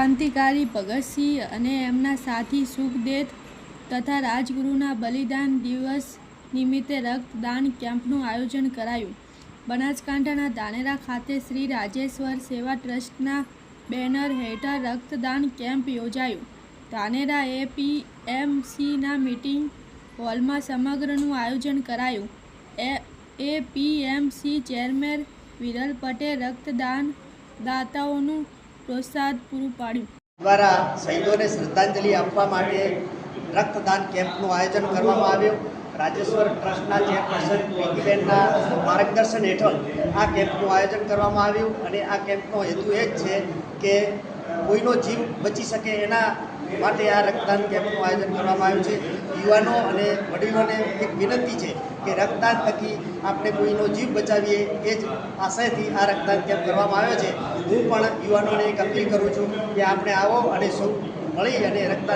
ક્રાંતિકારી ભગતસિંહ અને એમના સાથી સુખદેવ તથા રાજગુરુના બલિદાન દિવસ નિમિત્તે રક્તદાન કેમ્પનું આયોજન કરાયું. બનાસકાંઠાના ધાનેરા ખાતે શ્રી રાજેશ્વર સેવા ટ્રસ્ટના બેનર હેઠળ રક્તદાન કેમ્પ યોજાયું. ધાનેરા એપીએમસીના મિટિંગ હોલમાં સમગ્રનું આયોજન કરાયું. એ, એપીએમસી ચેરમેન વિરલ પટેલ રક્તદાન દાતાઓનું પ્રોત્સાહન પૂરું પાડ્યું. દ્વારા શહીદોને શ્રદ્ધાંજલિ આપવા માટે રક્તદાન કેમ્પનું આયોજન કરવામાં આવ્યું. રાજેશ્વર ટ્રસ્ટના ચેરપર્સન પીકીબેનના માર્ગદર્શન હેઠળ આ કેમ્પનું આયોજન કરવામાં આવ્યું. અને આ કેમ્પનો હેતુ એ જ છે કે કોઈનો જીવ બચી શકે એના માટે આ રક્તદાન કેમ્પનું આયોજન કરવામાં આવ્યું છે. યુવાનો અને વડીલોને એક વિનંતી છે કે રક્તદાન થકી આપણે કોઈનો જીવ બચાવીએ એ જ આશયથી આ રક્તદાન કેમ્પ કરવામાં આવ્યો છે. હું પણ યુવાનોને એક અપીલ કરું છું કે આપણે આવો અને સૌ મળી અને રક્તદાન